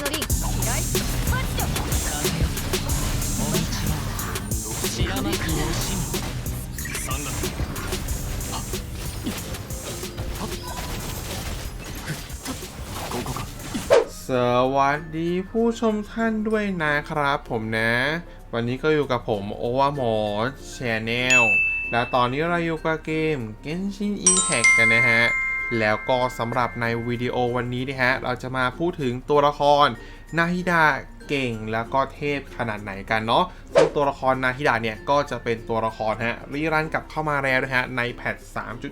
のリン嫌いマッチョ白幕惜しむ三月ここか สวัสดีผู้ชมท่านด้วยนะครับผมนะ วันนี้ก็อยู่กับผมโอวาหมอชแนลและตอนนี้เราอยู่กับเกม Genshin Impact กันนะฮะ แล้วก็สำหรับในวิดีโอวันนี้นะฮะเราจะมาพูดถึงตัวละครนาฮิดะเก่งแล้วก็เทพขนาดไหนกันเนาะซึ่งตัวละครนาฮิดะเนี่ยก็จะเป็นตัวละครฮะรีรันกลับเข้ามาแล้วนะฮะในแพท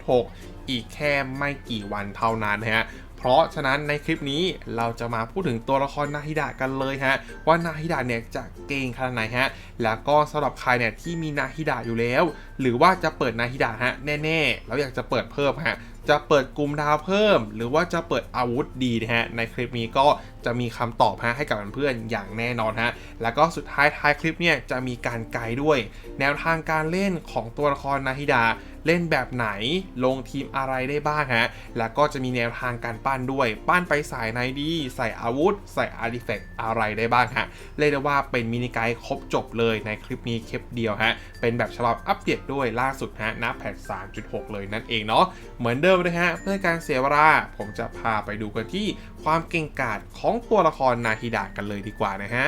3.6 อีกแค่ไม่กี่วันเท่านั้นนะฮะเพราะฉะนั้นในคลิปนี้เราจะมาพูดถึงตัวละครนาฮิดะกันเลยฮะว่านาฮิดะเนี่ยจะเก่งขนาดไหนฮะแล้วก็สำหรับใครเนี่ยที่มีนาฮิดะอยู่แล้ว หรือว่าจะเปิดนาฮิดะฮะแน่ๆแล้วอยากจะเปิดเพิ่มฮะ จะเปิดกลุ่มดาวเพิ่ม หรือว่าจะเปิดอาวุธดีนะฮะ ในคลิปนี้ก็จะมีคำตอบฮะให้กับเพื่อนๆอย่างแน่นอนฮะ แล้วก็สุดท้ายท้ายคลิปเนี่ยจะมีการไกด์ด้วย แนวทางการเล่นของตัวละครนาฮิดะเล่นแบบไหนลงทีมอะไรได้บ้างฮะ แล้วก็จะมีแนวทางการปั้นด้วย ปั้นไปสายไหนดี ใส่อาวุธ ใส่อาร์ติแฟกต์อะไรได้บ้างฮะ เรียกได้ว่าเป็นมินิไกด์ครบจบเลยในคลิปนี้คลิปเดียวฮะ เป็นแบบฉบับอัปเดตด้วยล่าสุดฮะณแพท3.6 เลยนั่นเองเนาะ เหมือนเดิมเลยฮะเพื่อการเสียเวลาผมจะพาไปดูกันที่ความเก่งกาจของตัวละครนาฮิดะกันเลยดีกว่านะฮะ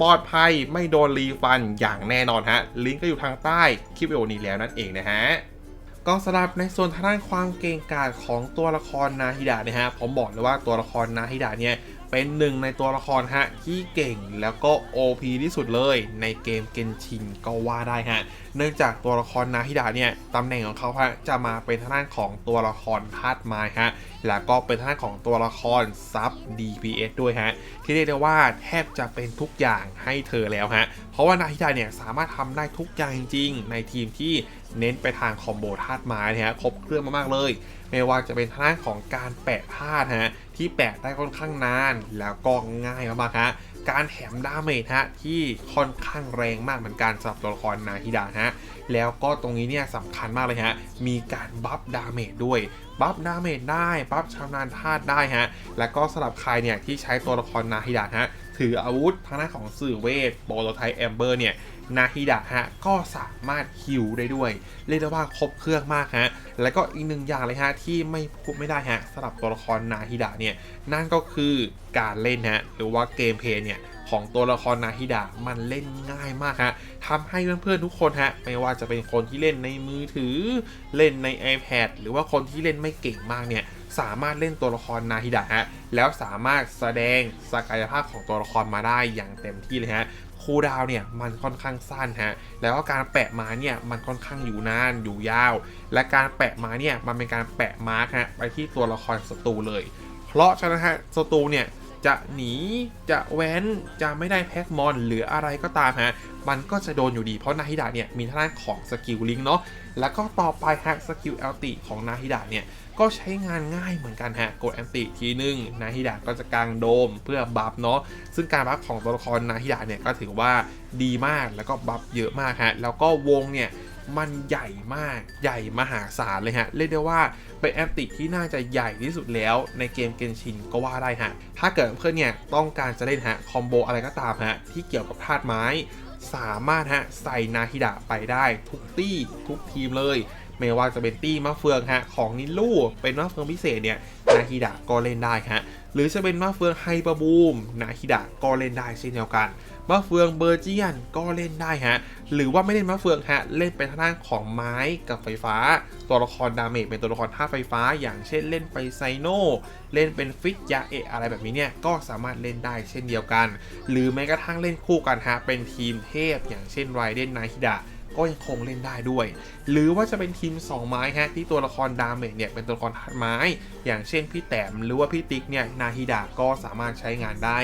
ปลอดภัยไม่โดนรีฟันอย่างแน่นอนฮะ ลิงก์ก็อยู่ทางใต้คลิปวิดีโอนี้แล้วนั่นเองนะฮะก็สำหรับในส่วนทางด้านความเก่งกาจของตัวละครนาฮิดะเนี่ยฮะผมบอกเลยว่าตัวละครนาฮิดะเนี่ย เป็นหนึ่งในตัวละครฮะที่เก่งแล้วก็ OP ที่สุดเลยในเกมเกนชินก็ว่าได้ฮะ เนื่องจากตัวละครนาฮิดะเนี่ยตำแหน่งของเขาฮะจะมาเป็นทางด้านของตัวละครธาตุไม้ฮะแล้วก็เป็นทางด้านของตัวละครซับ DPS ด้วยฮะที่เรียกได้ว่าแทบจะเป็นทุกอย่างให้เธอแล้วฮะเพราะว่านาฮิดะเนี่ยสามารถทำได้ทุกอย่างจริง ๆ ในทีมที่ เน้นไปทางคอมโบธาตุไม้นะฮะครบเครื่องมากๆเลย ไม่ว่าจะเป็นทางของการแปะธาตุฮะที่แปะได้ค่อนข้างนานแล้วก็ง่ายมากๆฮะการแถมดาเมจฮะที่ค่อนข้างแรงมากเหมือนกันสำหรับตัวละครนาฮิดะฮะแล้วก็ตรงนี้เนี่ยสำคัญมากเลยฮะมีการบัฟดาเมจด้วยบัฟดาเมจได้บัฟชำนาญธาตุได้ฮะแล้วก็สำหรับใครเนี่ยที่ใช้ตัวละครนาฮิดะฮะ ถืออาวุธทางด้านของสื่อเวทโปโตไทแอมเบอร์เนี่ยนาฮิดะฮะก็สามารถฮิวได้ด้วย เรียกได้ว่าครบเครื่องมากฮะ แล้วก็อีกหนึ่งอย่างเลยฮะที่ไม่พูดไม่ได้ฮะสำหรับตัวละครนาฮิดะเนี่ยนั่นก็คือการเล่นฮะหรือว่าเกมเพลย์เนี่ยของตัวละครนาฮิดะมันเล่นง่ายมากฮะทำให้เพื่อนๆทุกคนฮะไม่ว่าจะเป็นคนที่เล่นในมือถือเล่นใน iPad หรือว่าคนที่เล่นไม่เก่งมากเนี่ย สามารถเล่นตัวละครนาฮิดะฮะแล้วสามารถแสดงศักยภาพของตัวละครมาได้อย่างเต็มที่เลยฮะคูดาวเนี่ยมันค่อนข้างสั้นฮะ แล้วก็การแปะมาเนี่ยมันค่อนข้างอยู่นานอยู่ยาว และการแปะมาเนี่ยมันเป็นการแปะมาร์คฮะไปที่ตัวละครศัตรูเลย เพราะฉะนั้นฮะศัตรูเนี่ย จะหนีจะแว้นจะไม่ได้แพ็กมอน หรืออะไรก็ตามฮะมันก็จะโดนอยู่ดีเพราะนาฮิดะเนี่ยมีทางด้านของสกิลลิงเนาะแล้วก็ต่อไปฮะสกิลแอลติของนาฮิดะเนี่ยก็ใช้งานง่ายเหมือนกันฮะกดแอนติทีนึงนาฮิดะก็จะกางโดมเพื่อบัฟเนาะซึ่งการบัฟของตัวละครนาฮิดะเนี่ยก็ถือว่าดีมากแล้วก็บัฟเยอะมากฮะแล้วก็วงเนี่ย มันใหญ่มากใหญ่มหาศาลเลยฮะ เรียกได้ว่าเป็นแอนติที่น่าจะใหญ่ที่สุดแล้วในเกมเกนชินก็ว่าได้ฮะ ถ้าเกิดเพื่อนเนี่ยต้องการจะเล่นฮะคอมโบอะไรก็ตามฮะที่เกี่ยวกับธาตุไม้ สามารถฮะใส่นาฮิดะไปได้ทุกตี้ทุกทีมเลยไม่ว่าจะเป็นตี้มะเฟืองฮะของนิลูเป็นมะเฟืองพิเศษเนี่ยนาฮิดะก็เล่นได้ฮะหรือจะเป็นมะเฟืองไฮเปะบูมนาฮิดะก็เล่นได้เช่นเดียวกัน มะเฟืองเบอร์เจียนก็เล่นได้ฮะ หรือว่าไม่เล่นมะเฟืองฮะ เล่นเป็นทางด้านของไม้กับไฟฟ้า ตัวละครดาเมจเป็นตัวละครธาตุไฟฟ้า อย่างเช่นเล่นไปไซโนเล่นเป็นฟิตยาเอะอะไรแบบนี้เนี่ย ก็สามารถเล่นได้เช่นเดียวกัน หรือแม้กระทั่งเล่นคู่กันฮะ เป็นทีมเทพ อย่างเช่นไรเดนนาฮิดะก็ยังคงเล่นได้ด้วย หรือว่าจะเป็นทีม 2 ไม้ฮะที่ตัวละครดาเมจเนี่ยเป็นตัวละครธาตุไม้ อย่างเช่นพี่แต้มหรือว่าพี่ติ๊กเนี่ยนาฮิดะก็สามารถใช้งานได้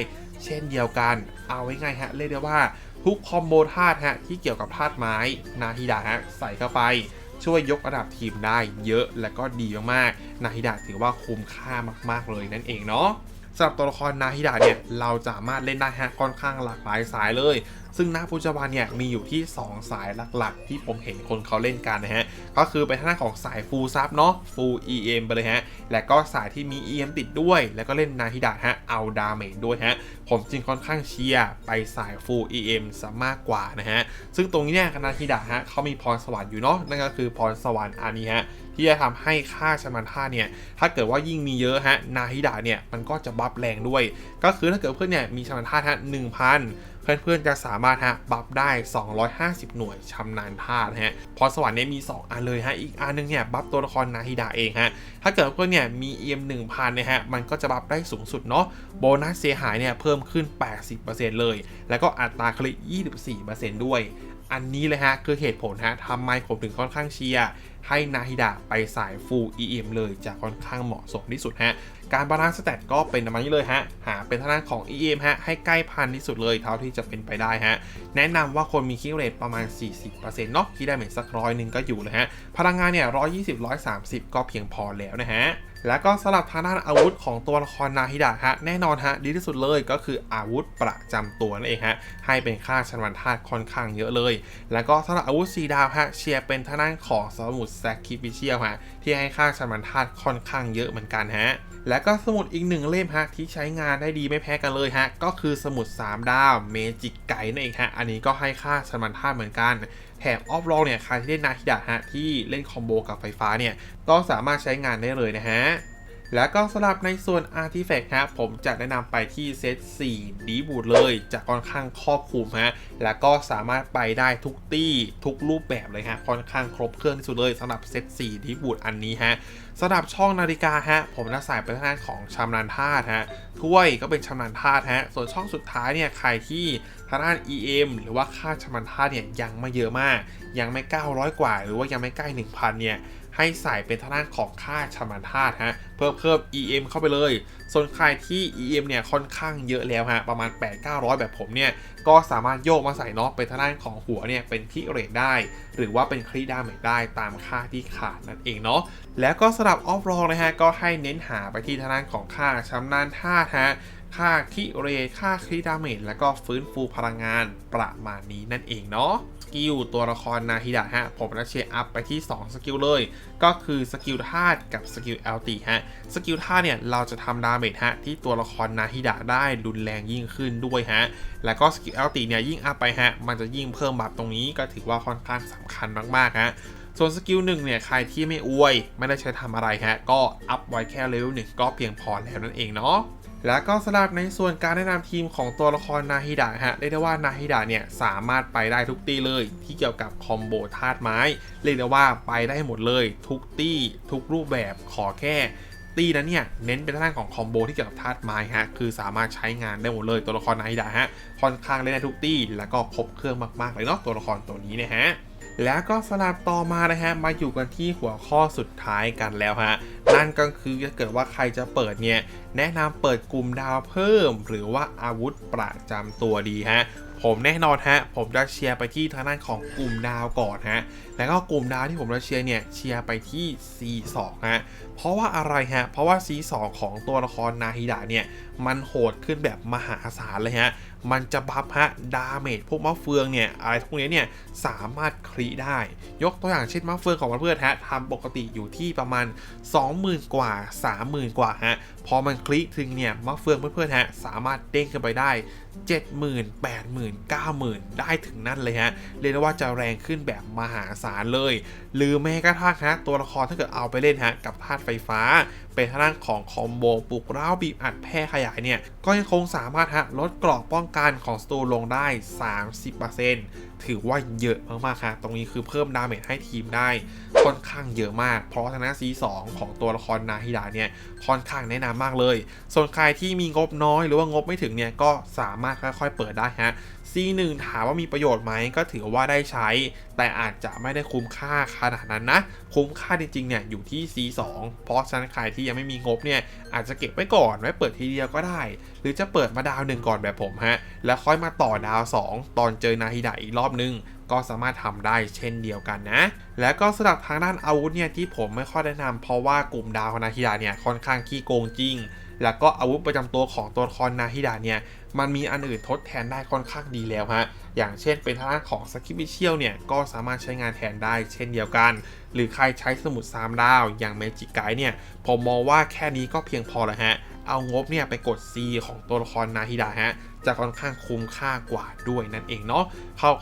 เช่นเดียวกัน เอาไว้ไงฮะ เรียกได้ว่าทุกคอมโบธาตุฮะที่เกี่ยวกับธาตุไม้ นาฮิดะฮะใส่เข้าไป ช่วยยกระดับทีมได้เยอะและก็ดีมากๆ นาฮิดะถือว่าคุ้มค่ามากๆเลยนั่นเองเนาะสำหรับตัวละครนาฮิดะเนี่ยเราสามารถเล่นได้ฮะค่อนข้างหลากหลายสายเลย ซึ่งณปัจจุบันเนี่ยมีอยู่ที่ 2 สายหลักๆ ที่ผมเห็นคนเขาเล่นกันนะฮะ ก็คือเป็นทางด้านของสายฟูลซับเนาะฟูล EM ไปเลยฮะ และก็สายที่มี EM ติดด้วย แล้วก็เล่นนาฮิดะฮะ เอาดาเมจด้วยฮะ ผมจริงค่อนข้างเชียร์ไปสาย full EM ซะมากกว่านะฮะ ซึ่งตรงนี้เนี่ยนาฮิดะฮะเขามีพรสวรรค์อยู่เนาะ นั่นก็คือพรสวรรค์อันนี้ฮะที่จะทำให้ค่าชมันท่าเนี่ย ถ้าเกิดว่ายิ่งมีเยอะฮะ นาฮิดะเนี่ย มันก็จะบัฟแรงด้วย ก็คือถ้าเกิดเพื่อนเนี่ยมีชมันท่าฮะหนึ่งพัน เพื่อนๆจะสามารถฮะบัฟได้ 250 หน่วยชำนาญท่านะฮะพรสวรรค์เนี่ยมี 2 อันเลยฮะอีกอันนึงเนี่ยบัฟตัวละครนาฮิดะเองฮะถ้าเกิดเพื่อนเนี่ยมี EM 1000เนี่ยฮะมันก็จะบัฟได้สูงสุดเนาะโบนัสเสียหายเนี่ยเพิ่มขึ้น 80%เลย แล้วก็อัตราคลิก24%ด้วย อันนี้เลยฮะคือเหตุผลฮะทำไมผมถึงค่อนข้างเชียร์ให้นาฮิดะไปสาย Full EM เลยจะค่อนข้างเหมาะสมที่สุดฮะการบาลานซ์สเตตก็เป็นประมาณนี้เลยฮะ หาเป็นทางด้านของ EM ฮะ ให้ใกล้พันที่สุดเลยเท่าที่จะเป็นไปได้ฮะ แนะนำว่าคนมีคิวเรทประมาณ 40%เนาะที่ได้เหมือนสักร้อยหนึ่งก็อยู่เลยฮะ พลังงานเนี่ย120 130ก็เพียงพอแล้วนะฮะแล้วก็สำหรับทางด้านอาวุธของตัวละครนาฮิดะฮะแน่นอนฮะดีที่สุดเลยก็คืออาวุธประจำตัวนั่นเองฮะให้เป็นค่าชันวันธาตุค่อนข้างเยอะเลย แล้วก็สำหรับอาวุธสีดาวฮะเชียร์เป็นทางด้านของสมุดแซคคิปิเชียลฮะที่ให้ค่าชันวันธาตุค่อนข้างเยอะเหมือนกันฮะและก็สมุดอีกหนึ่งเล่มฮะที่ใช้งานได้ดีไม่แพ้กันเลยฮะ ก็คือสมุด 3ดาวเมจิกไกนั่นเองฮะ อันนี้ก็ให้ค่าชันมันธาเหมือนกันแถมออฟโรเนี่ยใครที่เล่นนาคิดะฮะที่เล่นคอมโบกับไฟฟ้าเนี่ยก็สามารถใช้งานได้เลยนะฮะ แล้วก็สำหรับในส่วน Artifact ฮะผมจะแนะนำไปที่เซต4ดีบูดเลยจะค่อนข้างครอบคลุมฮะแล้วก็สามารถไปได้ทุกตี้ทุกรูปแบบเลยฮะค่อนข้างครบเครื่องที่สุดเลยสำหรับเซต4ดีบูดอันนี้ฮะสำหรับช่องนาฬิกาฮะผมจะใส่เป็นทางด้านของชำนาญธาตุฮะถ้วยก็เป็นชำนาญธาตุฮะส่วนช่องสุดท้ายเนี่ยใครที่ทางด้าน EM หรือว่าค่าชำนาญธาตุเนี่ยยังไม่เยอะมาก ยังไม่ 900 กว่า หรือว่ายังไม่ใกล้ 1,000 เนี่ย ให้ใส่เป็นทางด้านของค่าชำนาญธาตุฮะเพิ่มเพิ่ม EM เข้าไปเลย ส่วนใครที่ EM เนี่ยค่อนข้างเยอะแล้วฮะประมาณ 8-900 แบบผมเนี่ยก็สามารถโยกมาใส่เนาะเป็นทางด้านของหัวเนี่ยเป็นคิเรทได้ หรือว่าเป็นครีดาเมจได้ตามค่าที่ขาดนั่นเองเนาะแล้วก็สำหรับออฟโรนะฮะก็ให้เน้นหาไปที่ทางด้านของค่าชำนาญธาตุฮะ ค่าคิเรค่าครีดาเมจแล้วก็ฟื้นฟูพลังงานประมาณนี้นั่นเองเนาะสกิลตัวละครนาฮิดะฮะ ผมจะเชียร์อัพไปที่ 2 สกิลเลย ก็คือสกิลธาตุกับสกิลเอลติฮะ สกิลธาตุเนี่ย เราจะทำดาเมจฮะ ที่ตัวละครนาฮิดะได้รุนแรงยิ่งขึ้นด้วยฮะ แล้วก็สกิลเอลติเนี่ย ยิ่งอัพไปฮะ มันจะยิ่งเพิ่มบัฟตรงนี้ก็ถือว่าค่อนข้างสำคัญมาก ๆ ฮะส่วนสกิลหนึ่งเนี่ย ใครที่ไม่อวย ไม่ได้ใช้ทำอะไรฮะ ก็อัพไว้แค่เลเวลหนึ่งก็เพียงพอแล้วนั่นเองเนาะ แล้วก็สำหรับในส่วนการแนะนำทีมของตัวละครนาฮิดะฮะเรียกได้ว่านาฮิดะเนี่ยสามารถไปได้ทุกตีเลยที่เกี่ยวกับคอมโบธาตุไม้ เรียกได้ว่าไปได้หมดเลย ทุกตี้ทุกรูปแบบขอแค่ตีนั้นเนี่ยเน้นเป็นทางด้านของคอมโบที่เกี่ยวกับธาตุไม้ฮะคือสามารถใช้งานได้หมดเลยตัวละครนาฮิดะฮะค่อนข้างเล่นได้ทุกตี้แล้วก็ครบเครื่องมากๆเลยเนาะตัวละครตัวนี้เนะฮะ แล้วก็สลับต่อมานะฮะมาอยู่กันที่หัวข้อสุดท้ายกันแล้วฮะนั่นก็คือถ้าเกิดว่าใครจะเปิดเนี่ยแนะนำเปิดกลุ่มดาวเพิ่ม หรือว่าอาวุธประจำตัวดีฮะผมแน่นอนฮะ ผมจะเชียร์ไปที่ทางด้านของกลุ่มดาวก่อนฮะ แล้วก็กลุ่มดาวที่ผมจะเชียร์เนี่ย เชียร์ไปที่ C2 ฮะ เพราะว่าอะไรฮะ เพราะว่า C2 ของตัวละครนาฮิดะเนี่ย มันโหดขึ้นแบบมหาศาลเลยฮะ มันจะบัฟฮะดาเมจพวกมะเฟืองเนี่ยอะไรพวกนี้เนี่ยสามารถคลีได้ ยกตัวอย่างเช่นมะเฟืองของเพื่อนฮะทำปกติอยู่ที่ประมาณ 20,000 กว่า 30,000 กว่าฮะพอมันคลีถึงเนี่ยมะเฟืองเพื่อนๆฮะสามารถเด้งขึ้นไปได้ 70,000 80,000 90,000 ได้ถึงนั่นเลยฮะ เรียกได้ว่าจะแรงขึ้นแบบมหาศาลเลย หรือแม้กระทั่งฮะตัวละครถ้าเกิดเอาไปเล่นฮะกับธาตุไฟฟ้า เป็นทางของคอมโบปลุกเร้าบีบอัดแพร่ขยายเนี่ย ก็ยังคงสามารถฮะลดกรอบป้องกันของสตูลงได้ 30%ถือว่าเยอะมากๆครับตรงนี้คือเพิ่มดาเมจให้ทีมได้ค่อนข้างเยอะมาก เพราะทางด้าน C2 ของตัวละครนาฮิดาเนี่ยค่อนข้างแนะนำมากเลย ส่วนใครที่มีงบน้อยหรือว่างบไม่ถึงเนี่ยก็สามารถค่อยๆเปิดได้ฮะ C1 ถามว่ามีประโยชน์ไหมก็ถือว่าได้ใช้ แต่อาจจะไม่ได้คุ้มค่าขนาดนั้นนะ คุ้มค่าจริงๆเนี่ยอยู่ที่ C2 เพราะฉะนั้นใครที่ยังไม่มีงบเนี่ยอาจจะเก็บไว้ก่อนไว้เปิดทีเดียวก็ได้ หรือจะเปิดมาดาวหนึ่งก่อนแบบผมฮะแล้วค่อยมาต่อดาว 2 ตอนเจอนาฮิดะอีกรอบนึงก็สามารถทำได้เช่นเดียวกันนะ และก็สำหรับทางด้านอาวุธเนี่ยที่ผมไม่ค่อยแนะนำเพราะว่ากลุ่มดาวนาฮิดะเนี่ยค่อนข้างขี้โกงจริง แล้วก็อาวุธประจำตัวของตัวละครนาฮิดาเนี่ยมันมีอันอื่นทดแทนได้ค่อนข้างดีแล้วฮะ อย่างเช่นเป็นทางด้านของสกิปิเชียลเนี่ยก็สามารถใช้งานแทนได้เช่นเดียวกัน หรือใครใช้สมุด3ดาวอย่างเมจิกไกด์เนี่ยผมมองว่าแค่นี้ก็เพียงพอแล้วฮะ เอางบเนี่ยไปกด C ของตัวละครนาฮิดาฮะ จะค่อนข้างคุ้มค่ากว่าด้วยนั่นเองเนาะ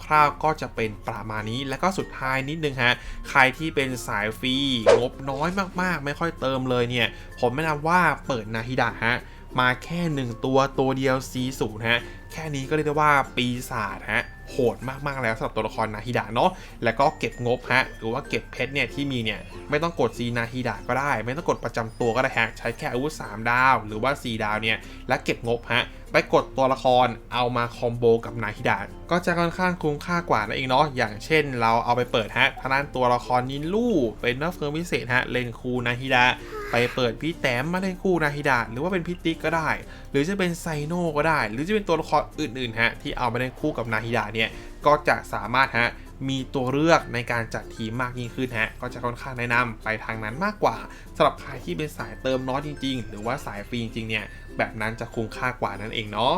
คร่าวๆก็จะเป็นประมาณนี้แล้วก็สุดท้ายนิดนึงฮะใครที่เป็นสายฟรีงบน้อยมากๆ ไม่ค่อยเติมเลยเนี่ย ผมแนะนำว่าเปิดนาฮิดะฮะมาแค่ 1 ตัวตัวเดียว C0 ฮะ แค่นี้ก็เรียกได้ว่าปีศาจฮะ โหดมาก ๆ แล้วสำหรับตัวละครนาฮิดะเนาะ แล้วก็เก็บงบฮะ หรือว่าเก็บเพชรเนี่ย ที่มีเนี่ย ไม่ต้องกด C นาฮิดะก็ได้ ไม่ต้องกดประจำตัวก็ได้ฮะ ใช้แค่อาวุธ 3 ดาว หรือว่า 4 ดาวเนี่ย และเก็บงบฮะ ไปกดตัวละครเอามาคอมโบกับนาฮิดะก็จะค่อนข้างคุ้มค่ากว่านั่นเองเนาะอย่างเช่น เราเอาไปเปิดฮะทางด้านตัวละครนินลู่เป็นนักเฟิร์มพิเศษฮะเลนคูนาฮิดะไปเปิดพี่แต้มมาเล่นคู่นาฮิดะหรือว่าเป็นพี่ติ๊กก็ได้ หรือจะเป็นไซโน่ก็ได้ หรือจะเป็นตัวละครอื่นๆฮะที่เอามาเล่นคู่กับนาฮิดะเนี่ยก็จะสามารถฮะ มีตัวเลือกในการจัดทีมมากยิ่งขึ้นฮะก็จะค่อนข้างแนะนำไปทางนั้นมากกว่าสำหรับใครที่เป็นสายเติมน้อยจริง ๆ หรือว่าสายฟรีจริงๆเนี่ยแบบนั้นจะคุ้มค่ากว่านั่นเองเนาะ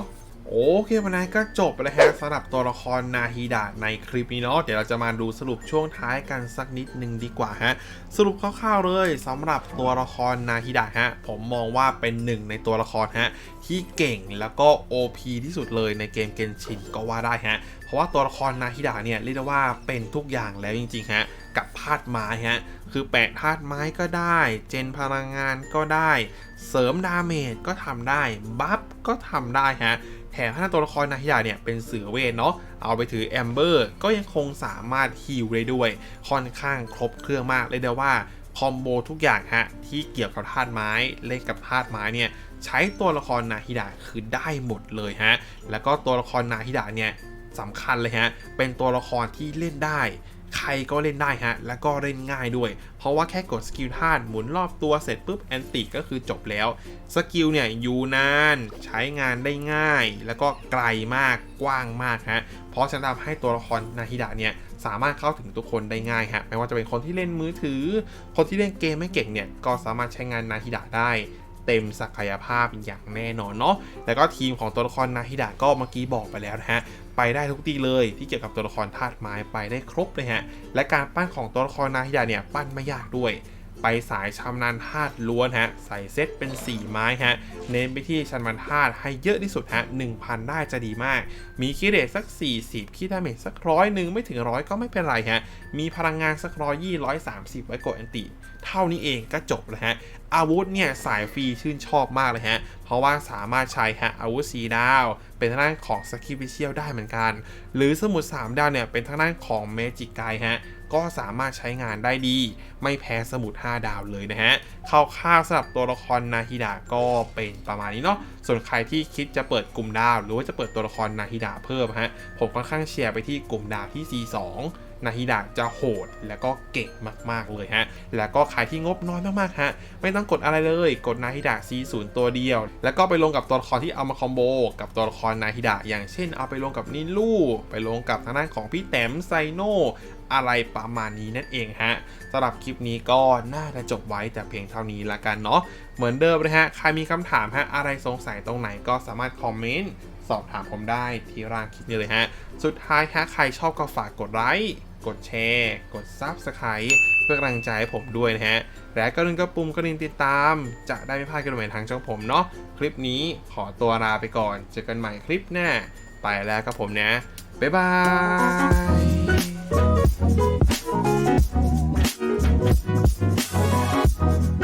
โอเควันนี้ก็จบไปแล้วฮะสำหรับตัวละครนาฮิดะในคลิปนี้เนาะเดี๋ยวเราจะมาดูสรุปช่วงท้ายกันสักนิดนึงดีกว่าฮะสรุปคร่าวๆเลยสำหรับตัวละครนาฮิดะฮะผมมองว่าเป็นหนึ่งในตัวละครฮะที่เก่งแล้วก็ OP ที่สุดเลยในเกมเกนชินก็ว่าได้ฮะเพราะว่าตัวละครนาฮิดะเนี่ยเรียกได้ว่าเป็นทุกอย่างแล้วจริงๆฮะกับธาตุไม้ฮะคือแปะธาตุไม้ก็ได้ เจนพลังงานก็ได้ เสริมดาเมจก็ทำได้ บัฟก็ทำได้ฮะ แถมถ้าตัวละครนาฮิยาเนี่ยเป็นเสือเวทเนาะเอาไปถือแอมเบอร์ก็ยังคงสามารถฮิลได้ด้วย ค่อนข้างครบเครื่องมากเลยเดียวว่าคอมโบทุกอย่างฮะที่เกี่ยวกับธาตุไม้เล่นกับธาตุไม้เนี่ยใช้ตัวละครนาฮิดะคือได้หมดเลยฮะแล้วก็ตัวละครนาฮิดะเนี่ย สำคัญเลยฮะ เป็นตัวละครที่เล่นได้ ใครก็เล่นได้ฮะ แล้วก็เล่นง่ายด้วย เพราะว่าแค่กดสกิลท่านหมุนรอบตัวเสร็จปุ๊บแอนติก็คือจบแล้ว สกิลเนี่ยอยู่นาน ใช้งานได้ง่าย แล้วก็ไกลมากกว้างมากฮะ เพราะฉะนั้นทำให้ตัวละครนาฮิดะเนี่ยสามารถเข้าถึงทุกคนได้ง่ายฮะ ไม่ว่าจะเป็นคนที่เล่นมือถือ คนที่เล่นเกมไม่เก่งเนี่ยก็สามารถใช้งานนาฮิดะได้ เต็มศักยภาพอย่างแน่นอนเนาะแล้วก็ทีมของตัวละครนาฮิดะก็เมื่อกี้บอกไปแล้วนะฮะไปได้ทุกที่เลยที่เกี่ยวกับตัวละครธาตุไม้ไปได้ครบเลยฮะและการปั้นของตัวละครนาฮิดะเนี่ยปั้นไม่ยากด้วย ไปสายชำนาญธาตุล้วนฮะใส่เซตเป็น 4 ไม้ฮะเน้นไปที่ชำนาญธาตุให้เยอะที่สุดฮะ1,000 ได้จะดีมาก มีคิเรตสัก 40คิดาเมจสักร้อยหนึ่งไม่ถึงร้อยก็ไม่เป็นไรฮะมีพลังงานสักร้อยยี่ร้อยสามสิบไว้กดแอนติ เท่านี้เองก็จบแล้วฮะอาวุธเนี่ยสายฟรีชื่นชอบมากเลยฮะ เพราะว่าสามารถใช้ฮะอาวุธสีดาว เป็นทางด้านของสกิลวิเชียลได้เหมือนกัน หรือสมุด3ดาวเนี่ยเป็นทางด้านของเมจิกไกฮะ ก็สามารถใช้งานได้ดี ไม่แพ้สมุด 5 ดาวเลยนะฮะเข้าค่าสำหรับตัวละครนาฮิดะก็เป็นประมาณนี้เนาะส่วนใครที่คิดจะเปิดกลุ่มดาว หรือว่าจะเปิดตัวละครนาฮิดะเพิ่มฮะผมค่อนข้างเชียร์ไปที่กลุ่มดาวที่ C2 นาฮิดะจะโหดแล้วก็เก่งมากๆเลยฮะ แล้วก็ใครที่งบน้อยมากๆฮะ ไม่ต้องกดอะไรเลย กดนาฮิดะ C0 ตัวเดียว แล้วก็ไปลงกับตัวละครที่เอามาคอมโบ กับตัวละครนาฮิดะ อย่างเช่นเอาไปลงกับนินลู่ไปลงกับทางด้านของพี่แต้มไซโนอะไรประมาณนี้นั่นเองฮะสำหรับคลิปนี้ก็น่าจะจบไว้แต่เพียงเท่านี้ละกันเนาะเหมือนเดิมนะฮะ ใครมีคำถามฮะ อะไรสงสัยตรงไหนก็สามารถคอมเมนต์สอบถามผมได้ที่ร่างคลิปนี้เลยฮะ สุดท้ายฮะ ใครชอบก็ฝากกดไลค์ กดแชร์ กด Subscribe เพื่อกำลังใจให้ผมด้วยนะฮะ และก็ลืมกระปุ่มกระดิ่งติดตาม จะได้ไม่พลาดกันใหม่ทางช่องผมเนาะคลิปนี้ขอตัวลาไปก่อน เจอกันใหม่คลิปหน้า ไปแล้วครับผมนะ บ๊ายบาย